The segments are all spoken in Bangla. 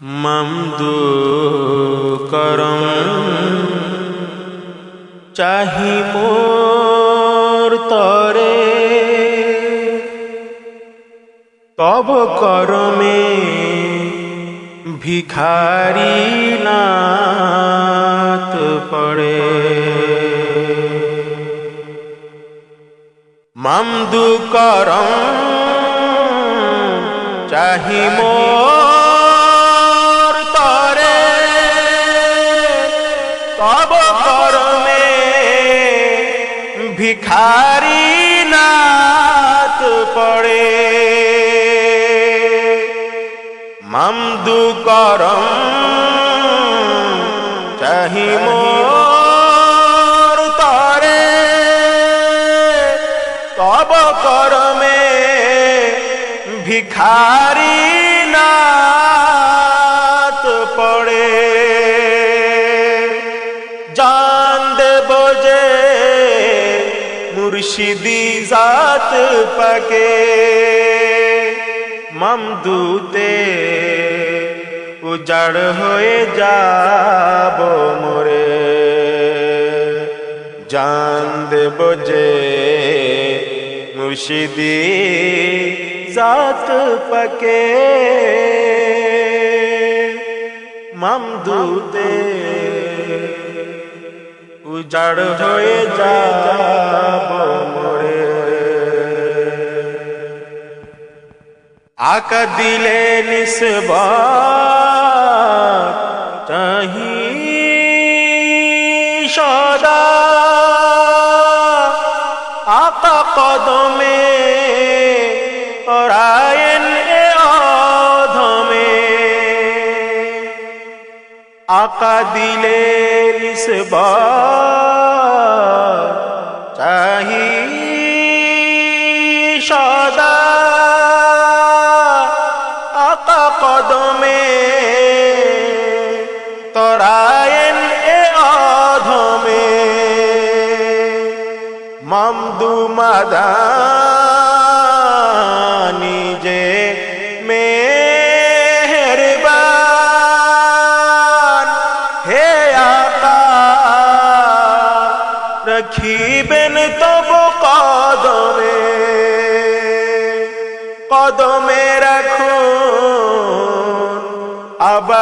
মামদু করম। চাহি মোর তরে। তব করমে ভিখারি নাত পড়ে। মামদু করম চাহি মোর ভিখারি নাত পড়ে। মামদু করম চাহি মোর তরে। তব করমে ভিখারি নাত পড়ে। মুর্শিদি জাত পাকে, মামদুতে উজাড় হয়ে যাব মোরে। জান দেব যে মুর্শিদি জাত পাকে, মামদুতে উজাড় হয়ে যাব আকা দিলে নিসবা চাহি সদা। আকা কদমে রায়ন আকা দিলে চাহি সদা। আকা কদমে তরায়েন এ অধমে। মামদু মাদানি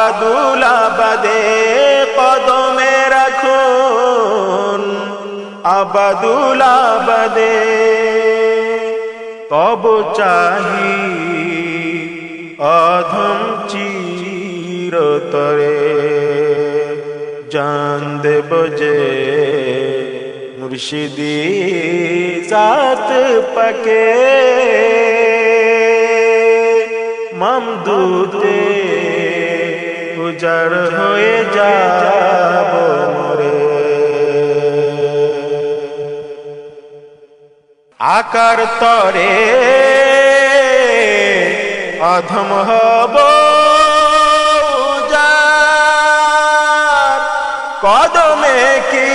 আবাদুল আবাদে কদমে রাখুন। আবাদুল আবাদে তব চাহি অধম চিরতরে। জান দেব যে মুর্শিদি সাত পাকে। মামদুতে উজাড় হয়ে যাব মোরে। আকার তরে অধম হব কদমে কি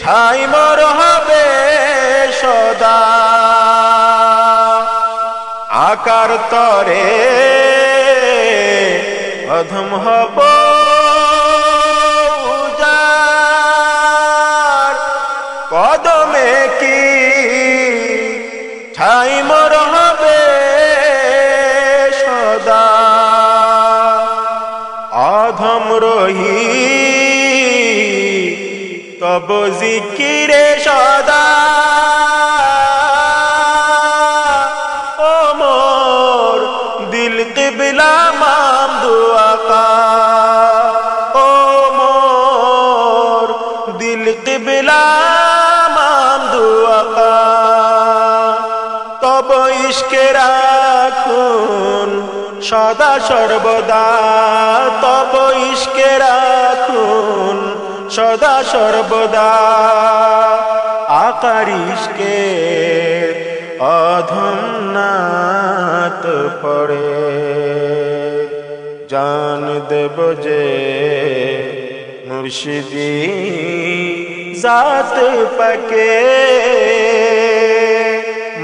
ছাই মর হবে সদা। আকার তরে অধম হব কদমে কি ঠাই মর হবে সদা। অধম রহি তব জিকিরে সদা। ইশকে রাখুন, সদা সর্বদা তব ইশকে রাখুন, সদা সর্বদা আকার ইশকে অধম পড়ে। জান দেব যে মুর্শিদি জাত পাকে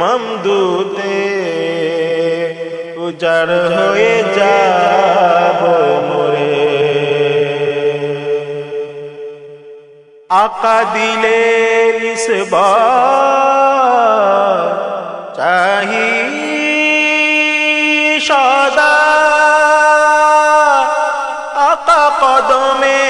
মমদুদে উজাড় হয়ে যাব মোরে। আকা দিলে চাহি সদা। আকা কদমে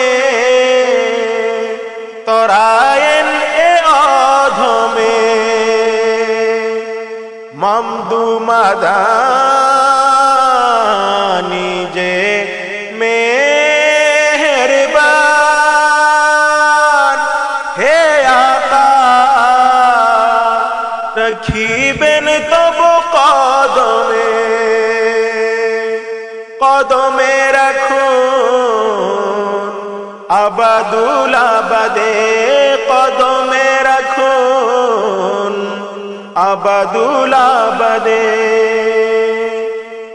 মামদু মাদানি যে মেহরবান হে আকা রখিবেন তব কদমে কদমে রাখুন আবাদুল আবাদে। আবাদুল আবাদে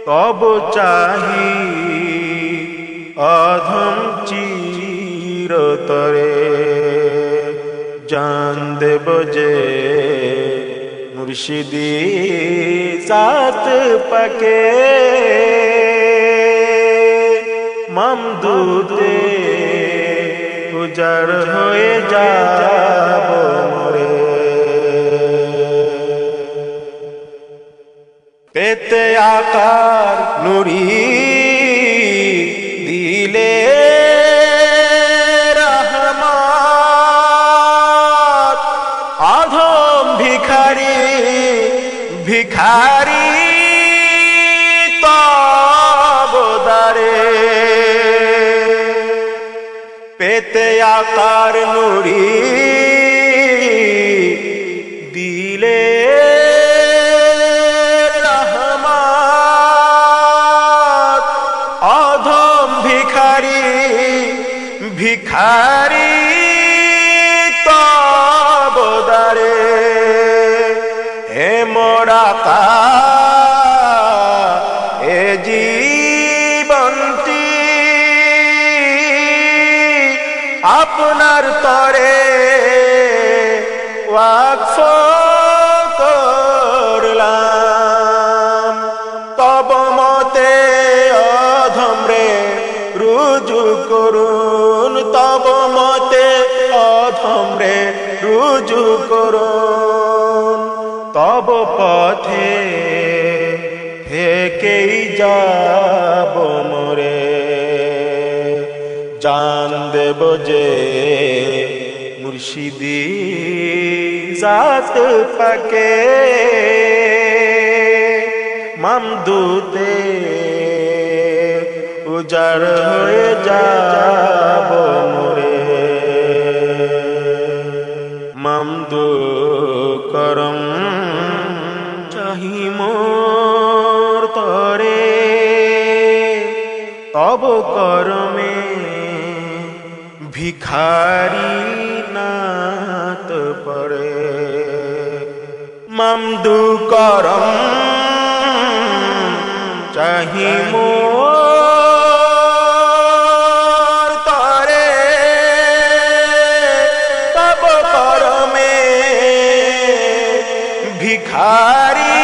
তব চাহি অধম চিরতরে। জান দেব যে মুর্শিদি সাত পাকে। মামদুতে উজার হয়ে যাব। পেতে আকার নুরি দিলে রহমত। আধম ভিখারি ভিখারি তবদারে। পেতে আকার নুরি ভিখারি তবদারে হে মোরা এ জীবন্তি আপনার তরে ওয়াকফ পথে থেকেই যাব মোরে। জান দেব যে মুর্শিদি জাত পাকে। মামদুতে উজাড় হয়ে যাব ভিখারি নাত পড়ে। মামদু করম চাহি মোর তরে। তব করমে ভিখারি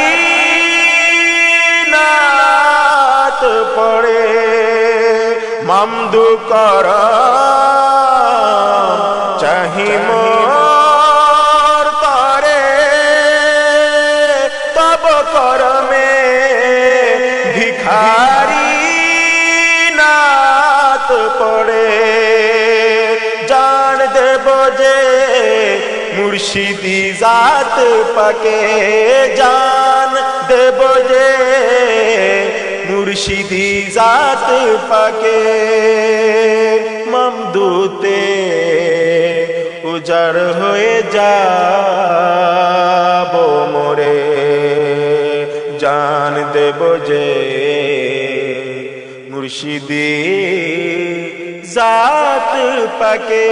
নাত পড়ে। মামদু কর মুর্শিদি জাত পাকে জান দেব যে। মুর্শিদি জাত পাকে মামদুতে উজাড় হয়ে যাব মোরে। জান দেব যে। মুর্শিদি জাত পাকে